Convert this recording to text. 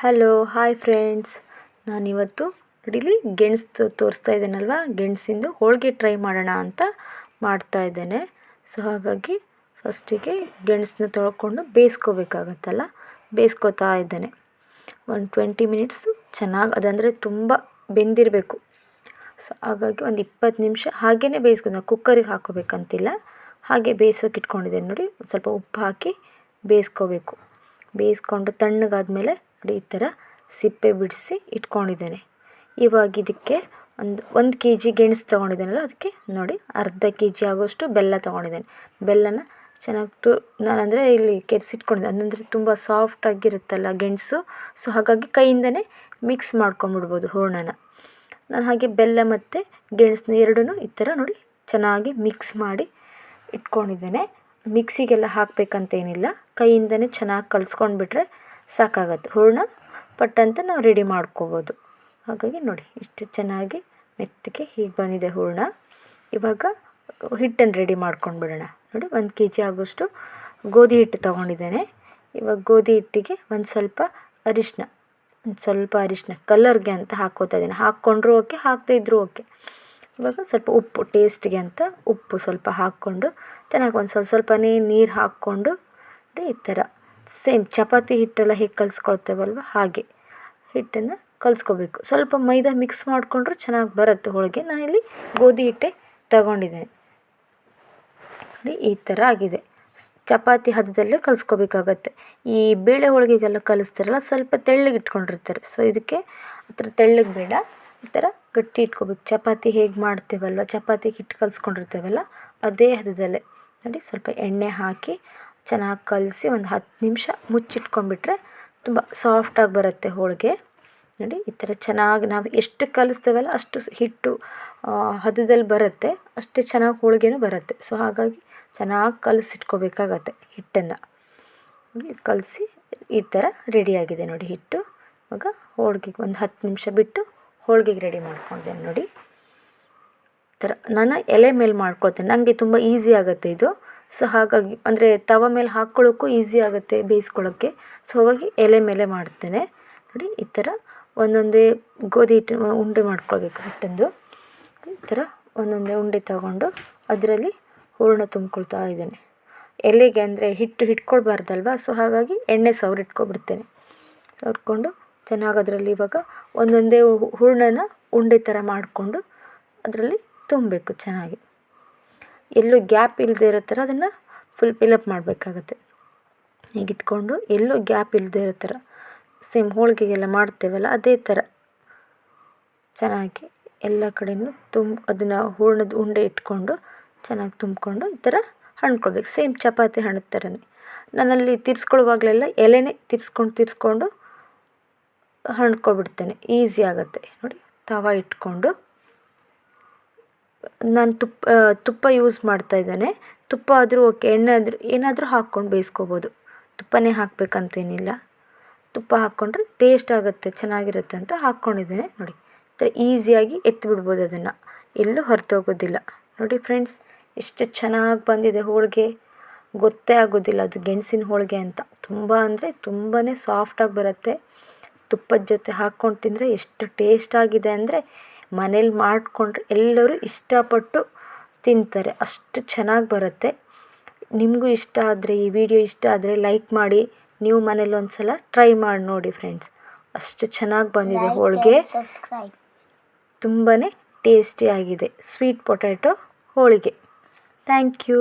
Hello hi friends ನಾನಿವತ್ತು ಇಡೀಲಿ ಗೆಣಸು ತೋರಿಸ್ತಾ ಇದ್ದೇನಲ್ವ? ಗೆಣಸಿಂದು ಹೋಳಿಗೆ ಟ್ರೈ ಮಾಡೋಣ ಅಂತ ಮಾಡ್ತಾ ಇದ್ದೇನೆ. ಸೊ ಹಾಗಾಗಿ ಫಸ್ಟಿಗೆ ಗೆಣಸನ್ನ ತೊಳ್ಕೊಂಡು ಬೇಯಿಸ್ಕೋಬೇಕಾಗತ್ತಲ್ಲ? ಬೇಯಿಸ್ಕೋತಾ ಇದ್ದೇನೆ. ಒಂದು ಟ್ವೆಂಟಿ ಮಿನಿಟ್ಸು ಚೆನ್ನಾಗಿ, ಅದಂದರೆ ತುಂಬ ಬೆಂದಿರಬೇಕು. ಸೊ ಹಾಗಾಗಿ ಒಂದು ಇಪ್ಪತ್ತು ನಿಮಿಷ ಹಾಗೇ ಬೇಯಿಸ್ಕೊಂಡು ಕುಕ್ಕರಿಗೆ ಹಾಕೋಬೇಕಂತಿಲ್ಲ ಹಾಗೆ ಬೇಯಿಸೋಕೆ ಇಟ್ಕೊಂಡಿದ್ದೇನೆ ನೋಡಿ ಸ್ವಲ್ಪ ಉಪ್ಪು ಹಾಕಿ ಬೇಯಿಸ್ಕೋಬೇಕು. ಬೇಯಿಸ್ಕೊಂಡು ತಣ್ಣಗಾದ್ಮೇಲೆ ನೋಡಿ ಈ ಥರ ಸಿಪ್ಪೆ ಬಿಡಿಸಿ ಇಟ್ಕೊಂಡಿದ್ದೇನೆ. ಇವಾಗ ಇದಕ್ಕೆ ಒಂದು ಒಂದು ಕೆ ಜಿ ಗೆಣಸು ತೊಗೊಂಡಿದ್ದೇನಲ್ಲ, ಅದಕ್ಕೆ ನೋಡಿ ಅರ್ಧ ಕೆ ಜಿ ಆಗೋಷ್ಟು ಬೆಲ್ಲ ತೊಗೊಂಡಿದ್ದೇನೆ. ಬೆಲ್ಲನ ಚೆನ್ನಾಗಿ ತು ನಾನಂದರೆ ಇಲ್ಲಿ ಕೆರೆಸಿಟ್ಕೊಂಡಿದ್ದೆ. ಅಂದರೆ ತುಂಬ ಸಾಫ್ಟಾಗಿರುತ್ತಲ್ಲ ಗೆಣಸು ಸೊ ಹಾಗಾಗಿ ಕೈಯಿಂದನೇ ಮಿಕ್ಸ್ ಮಾಡ್ಕೊಂಬಿಡ್ಬೋದು ಹೂರ್ಣನ. ನಾನು ಹಾಗೆ ಬೆಲ್ಲ ಮತ್ತು ಗೆಣಸನ್ನ ಎರಡೂ ಈ ಥರ ನೋಡಿ ಚೆನ್ನಾಗಿ ಮಿಕ್ಸ್ ಮಾಡಿ ಇಟ್ಕೊಂಡಿದ್ದೇನೆ. ಮಿಕ್ಸಿಗೆಲ್ಲ ಹಾಕಬೇಕಂತೇನಿಲ್ಲ. ಕೈಯಿಂದನೇ ಚೆನ್ನಾಗಿ ಕಲಿಸ್ಕೊಂಡ್ಬಿಟ್ರೆ ಸಾಕಾಗತ್ತೆ. ಹೂರಣ ಪಟ್ಟಂತ ನಾವು ರೆಡಿ ಮಾಡ್ಕೋಬೋದು. ಹಾಗಾಗಿ ನೋಡಿ, ಇಷ್ಟು ಚೆನ್ನಾಗಿ ಮೆತ್ತಗೆ ಹೀಗೆ ಬಂದಿದೆ ಹೂರ್ಣ. ಇವಾಗ ಹಿಟ್ಟನ್ನು ರೆಡಿ ಮಾಡ್ಕೊಂಡು ಬಿಡೋಣ. ನೋಡಿ, ಒಂದು ಕೆ ಜಿ ಆಗೋಷ್ಟು ಗೋಧಿ ಹಿಟ್ಟು ತೊಗೊಂಡಿದ್ದೇನೆ. ಇವಾಗ ಗೋಧಿ ಹಿಟ್ಟಿಗೆ ಒಂದು ಸ್ವಲ್ಪ ಅರಿಶಿನ ಒಂದು ಸ್ವಲ್ಪ ಅರಿಶಿನ ಕಲರ್ಗೆ ಅಂತ ಹಾಕ್ಕೋತಾ ಇದ್ದೀನಿ. ಹಾಕ್ಕೊಂಡ್ರೂ ಓಕೆ, ಹಾಕದೇ ಇದ್ದರೂ ಓಕೆ. ಇವಾಗ ಸ್ವಲ್ಪ ಉಪ್ಪು, ಟೇಸ್ಟ್ಗೆ ಅಂತ ಉಪ್ಪು ಸ್ವಲ್ಪ ಹಾಕ್ಕೊಂಡು ಚೆನ್ನಾಗಿ ಒಂದು ಸ್ವಲ್ಪ ಸ್ವಲ್ಪನೇ ನೀರು ಹಾಕ್ಕೊಂಡು ಈ ಥರ ಸೇಮ್ ಚಪಾತಿ ಹಿಟ್ಟೆಲ್ಲ ಹೇಗೆ ಕಲಿಸ್ಕೊಳ್ತೇವಲ್ವ? ಹಾಗೆ ಹಿಟ್ಟನ್ನು ಕಲಿಸ್ಕೋಬೇಕು. ಸ್ವಲ್ಪ ಮೈದಾ ಮಿಕ್ಸ್ ಮಾಡಿಕೊಂಡ್ರೂ ಚೆನ್ನಾಗಿ ಬರುತ್ತೆ ಹೋಳಿಗೆ. ನಾನಿಲ್ಲಿ ಗೋಧಿ ಹಿಟ್ಟೆ ತಗೊಂಡಿದ್ದೇನೆ. ನೋಡಿ, ಈ ಥರ ಆಗಿದೆ. ಚಪಾತಿ ಹದದಲ್ಲೇ ಕಲಿಸ್ಕೋಬೇಕಾಗತ್ತೆ. ಈ ಬೇಳೆ ಹೋಳಿಗೆಗೆಲ್ಲ ಕಲಿಸ್ತಾರಲ್ಲ, ಸ್ವಲ್ಪ ತೆಳ್ಳಗೆ ಇಟ್ಕೊಂಡಿರ್ತಾರೆ. ಸೊ ಇದಕ್ಕೆ ಆ ಥರ ತೆಳ್ಳಗೆ ಬೇಡ, ಈ ಥರ ಗಟ್ಟಿ ಇಟ್ಕೋಬೇಕು. ಚಪಾತಿ ಹೇಗೆ ಮಾಡ್ತೇವಲ್ವ? ಚಪಾತಿ ಹಿಟ್ಟು ಕಲಿಸ್ಕೊಂಡಿರ್ತೇವಲ್ಲ, ಅದೇ ಹದದಲ್ಲೇ. ನೋಡಿ, ಸ್ವಲ್ಪ ಎಣ್ಣೆ ಹಾಕಿ ಚೆನ್ನಾಗಿ ಕಲಸಿ ಒಂದು ಹತ್ತು ನಿಮಿಷ ಮುಚ್ಚಿಟ್ಕೊಂಡ್ಬಿಟ್ರೆ ತುಂಬ ಸಾಫ್ಟಾಗಿ ಬರುತ್ತೆ ಹೋಳಿಗೆ. ನೋಡಿ, ಈ ಥರ ಚೆನ್ನಾಗಿ ನಾವು ಎಷ್ಟು ಕಲಿಸ್ತೇವಲ್ಲ ಅಷ್ಟು ಹಿಟ್ಟು ಹದದಲ್ಲಿ ಬರುತ್ತೆ, ಅಷ್ಟು ಚೆನ್ನಾಗಿ ಹೋಳಿಗೆನೂ ಬರುತ್ತೆ. ಸೊ ಹಾಗಾಗಿ ಚೆನ್ನಾಗಿ ಕಲಸಿಟ್ಕೋಬೇಕಾಗತ್ತೆ ಹಿಟ್ಟನ್ನು. ಕಲಸಿ ಈ ಥರ ರೆಡಿಯಾಗಿದೆ ನೋಡಿ ಹಿಟ್ಟು. ಇವಾಗ ಹೋಳಿಗೆಗೆ ಒಂದು ಹತ್ತು ನಿಮಿಷ ಬಿಟ್ಟು ಹೋಳಿಗೆಗೆ ರೆಡಿ ಮಾಡ್ಕೊಂಡಿದ್ದೇನೆ ನೋಡಿ. ಈ ಥರ ನಾನು ಎಲೆ ಮೇಲೆ ಮಾಡ್ಕೊಳ್ತೇನೆ. ನನಗೆ ತುಂಬ ಈಸಿ ಆಗುತ್ತೆ ಇದು. ಸೊ ಹಾಗಾಗಿ, ಅಂದರೆ ತವ ಮೇಲೆ ಹಾಕ್ಕೊಳ್ಳೋಕ್ಕೂ ಈಸಿ ಆಗುತ್ತೆ ಬೇಯಿಸ್ಕೊಳ್ಳೋಕ್ಕೆ. ಸೊ ಹಾಗಾಗಿ ಎಲೆ ಮೇಲೆ ಮಾಡ್ತೇನೆ. ನೋಡಿ, ಈ ಥರ ಒಂದೊಂದೇ ಗೋಧಿ ಹಿಟ್ಟು ಉಂಡೆ ಮಾಡ್ಕೊಳ್ಬೇಕು ಹಿಟ್ಟಂದು. ಈ ಥರ ಒಂದೊಂದೇ ಉಂಡೆ ತಗೊಂಡು ಅದರಲ್ಲಿ ಹೂರಣ ತುಂಬ್ಕೊಳ್ತಾ ಇದ್ದೇನೆ. ಎಲೆಗೆ ಅಂದರೆ ಹಿಟ್ಟು ಹಿಟ್ಕೊಳ್ಬಾರ್ದಲ್ವ? ಸೊ ಹಾಗಾಗಿ ಎಣ್ಣೆ ಸವರಿಟ್ಕೊಬಿಡ್ತೇನೆ ಸವರ್ಕೊಂಡು ಚೆನ್ನಾಗಿ ಅದರಲ್ಲಿ ಇವಾಗ ಒಂದೊಂದೇ ಹೂರ್ಣನ ಉಂಡೆ ಥರ ಮಾಡಿಕೊಂಡು ಅದರಲ್ಲಿ ತುಂಬಬೇಕು ಚೆನ್ನಾಗಿ. ಎಲ್ಲೂ ಗ್ಯಾಪ್ ಇಲ್ಲದೆ ಇರೋ ಥರ ಅದನ್ನು ಫುಲ್ ಫಿಲಪ್ ಮಾಡಬೇಕಾಗತ್ತೆ. ಹೀಗೆ ಇಟ್ಕೊಂಡು ಎಲ್ಲೂ ಗ್ಯಾಪ್ ಇಲ್ಲದೆ ಇರೋ ಥರ ಸೇಮ್ ಹೋಳಿಗೆಗೆಲ್ಲ ಮಾಡ್ತೇವಲ್ಲ ಅದೇ ಥರ. ಚೆನ್ನಾಗಿ ಎಲ್ಲ ಕಡೆಯೂ ತುಂಬ ಅದನ್ನು ಹೂರ್ಣದ ಉಂಡೆ ಇಟ್ಕೊಂಡು ಚೆನ್ನಾಗಿ ತುಂಬಿಕೊಂಡು ಈ ಥರ ಹಣ್ಕೊಳ್ಬೇಕು. ಸೇಮ್ ಚಪಾತಿ ಹಣ್ಣದ ಥರನೇ. ನಾನಲ್ಲಿ ತಿರ್ಸ್ಕೊಳ್ಳುವಾಗಲೆಲ್ಲ ಎಲೆನೇ ತಿರ್ಸ್ಕೊಂಡು ತಿರ್ಸ್ಕೊಂಡು ಹಣ್ಕೊಬಿಡ್ತೇನೆ. ಈಸಿ ಆಗುತ್ತೆ. ನೋಡಿ, ತವ ಇಟ್ಕೊಂಡು ನಾನು ತುಪ್ಪ ತುಪ್ಪ ಯೂಸ್ ಮಾಡ್ತಾ ಇದ್ದೇನೆ. ತುಪ್ಪ ಆದರೂ ಓಕೆ ಎಣ್ಣೆ ಆದರೂ ಏನಾದರೂ ಹಾಕ್ಕೊಂಡು ಬೇಯಿಸ್ಕೋಬೋದು. ತುಪ್ಪನೇ ಹಾಕಬೇಕಂತೇನಿಲ್ಲ. ತುಪ್ಪ ಹಾಕ್ಕೊಂಡ್ರೆ ಟೇಸ್ಟ್ ಆಗುತ್ತೆ, ಚೆನ್ನಾಗಿರುತ್ತೆ ಅಂತ ಹಾಕ್ಕೊಂಡಿದ್ದೇನೆ. ನೋಡಿ, ಈ ಈಸಿಯಾಗಿ ಎತ್ತಿಬಿಡ್ಬೋದು ಅದನ್ನು. ಎಲ್ಲೂ ಹೊರತೋಗೋದಿಲ್ಲ ನೋಡಿ ಫ್ರೆಂಡ್ಸ್ ಎಷ್ಟು ಚೆನ್ನಾಗಿ ಬಂದಿದೆ ಹೋಳಿಗೆ. ಗೊತ್ತೇ ಆಗೋದಿಲ್ಲ ಅದು ಗೆಣಸಿನ ಹೋಳಿಗೆ ಅಂತ. ತುಂಬ ಅಂದರೆ ತುಂಬಾ ಸಾಫ್ಟಾಗಿ ಬರುತ್ತೆ. ತುಪ್ಪದ ಜೊತೆ ಹಾಕ್ಕೊಂಡು ತಿಂದರೆ ಎಷ್ಟು ಟೇಸ್ಟ್ ಆಗಿದೆ ಅಂದರೆ ಮನೇಲಿ ಮಾಡಿಕೊಂಡ್ರೆ ಎಲ್ಲರೂ ಇಷ್ಟಪಟ್ಟು ತಿಂತಾರೆ. ಅಷ್ಟು ಚೆನ್ನಾಗಿ ಬರುತ್ತೆ. ನಿಮಗೂ ಇಷ್ಟ ಆದರೆ ಈ ವಿಡಿಯೋ ಇಷ್ಟ ಆದರೆ ಲೈಕ್ ಮಾಡಿ. ನೀವು ಮನೇಲಿ ಒಂದು ಸಲ ಟ್ರೈ ಮಾಡಿ ನೋಡಿ ಫ್ರೆಂಡ್ಸ್. ಅಷ್ಟು ಚೆನ್ನಾಗಿ ಬಂದಿದೆ ಹೋಳಿಗೆ. ತುಂಬಾ ಟೇಸ್ಟಿಯಾಗಿದೆ sweet potato holige. Thank you.